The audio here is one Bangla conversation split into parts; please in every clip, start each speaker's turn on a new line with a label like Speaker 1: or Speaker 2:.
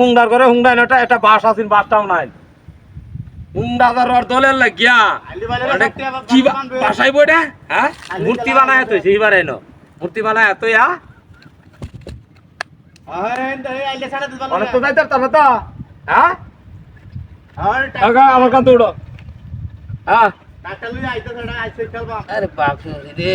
Speaker 1: হুংদার করে হুংদান এটা বাস আছেন বাসটাও নাই। হুংদাদার দলের লাগিয়া কি বাসাইব এটা হ্যাঁ? মূর্তি বানায় তুই সেইবার এনো। মূর্তি বানায় তুই হ্যাঁ অনেক তো যাইতে তবে তো হ্যাঁ? আমার কান তো উড়ো। হ্যাঁ? আরে বাপ রে।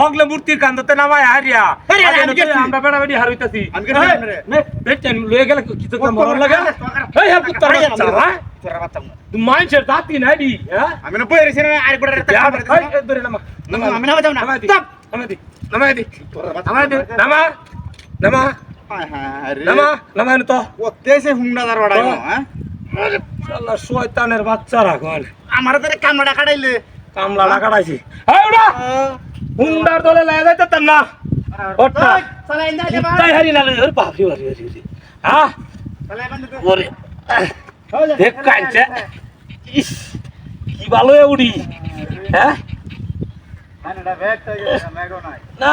Speaker 1: হগলে মূর্তির কান্দতে নামায় হারিয়া। আমরা বেড়া বেড়ি হারইতাছি।
Speaker 2: রে।
Speaker 1: বেচেন লয়ে গেলে কিছু মরণ লাগে? এই হ্যাঁ কুত্তার বাচ্চা হ্যাঁ? মানুষের জাতি নাই হ্যাঁ?
Speaker 2: আমি না বই রেছি আর গোটা
Speaker 1: ধরে নামা। নামা
Speaker 2: আমি নামা যাব না।
Speaker 1: নামাই দি
Speaker 2: Stop!
Speaker 1: দি নামাই দি। নামা নামা। নামা
Speaker 2: হুন্ডা দার বাড়াই হ্যাঁ?
Speaker 1: শয়তানের বাচ্চারা
Speaker 2: আমার কামড়া কাটাইলে।
Speaker 1: কামলা লাগাইছি। এই উড়া! হুন্ডার দলে লাগে যাইতে তার না। ওটা তাই হারি না ওরে। হ্যাঁ? ওরে দেখ কাঁচা ইস কি ভালো এ উড়ি। হ্যাঁ?
Speaker 2: ব্যাগ তো মেগো নাই।
Speaker 1: না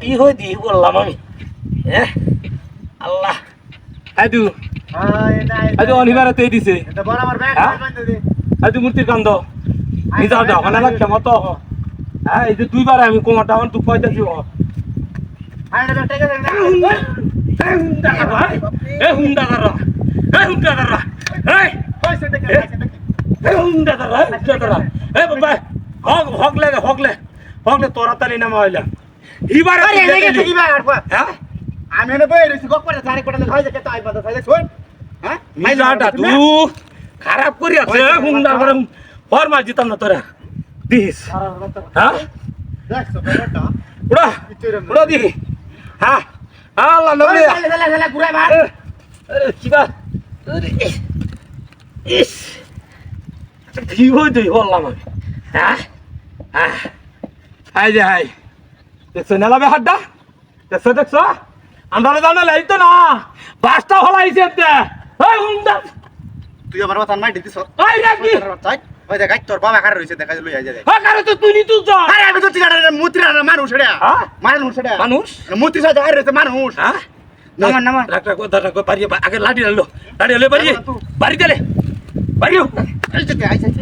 Speaker 1: দি দি বললাম আমি। হ্যাঁ? আল্লাহ। অনিবারে দিছে। হ্যাঁ? মূর্তির কান্দ নিজা যাও ওখানে লাগছে মতো। হ্যাঁ এই যে দুইবার আমি কোমাটা আমার দুঃখ পাইতেছি ও। নামা এবারে
Speaker 2: আমি এনে বই গপ করে চারি কোটা হ্যাঁ তুই
Speaker 1: খারাপ করি আছে হুন্ডা করে ফরমা জিতাম না তোরা দিস হ্যাঁ উড়া উড়া দি হ্যাঁ আল্লাহ নবী
Speaker 2: ঘুরাই মার
Speaker 1: কিবা ইস কি হইতে বললাম আমি হ্যাঁ হ্যাঁ হাই যে হাই দেখছ নেলাবে হাড্ডা দেখছ দেখছ আমরা দাও না লাইতো না বাসটা হলাইছে এই
Speaker 2: তুই আমার
Speaker 1: এই নাকি
Speaker 2: তাই ওই দেখ তোর বাবা কার রইছে দেখা লই আই যায়
Speaker 1: হ্যাঁ কারে তো তুই নি তুই যা।
Speaker 2: আরে আমি তো তিগাড়া মুত্রা মানুষ রে
Speaker 1: হ্যাঁ?
Speaker 2: মানুষ রে
Speaker 1: মানুষ?
Speaker 2: মুত্রি সাথে আর রইছে মানুষ।
Speaker 1: হ্যাঁ?
Speaker 2: নামান, নামান।
Speaker 1: রাখ রাখ ধর রাখ পারিয়ে আগে লাঠি লালো লাঠি লালো পারিয়ে। বাড়ি। চলে। বাড়িও
Speaker 2: আইছে আইছে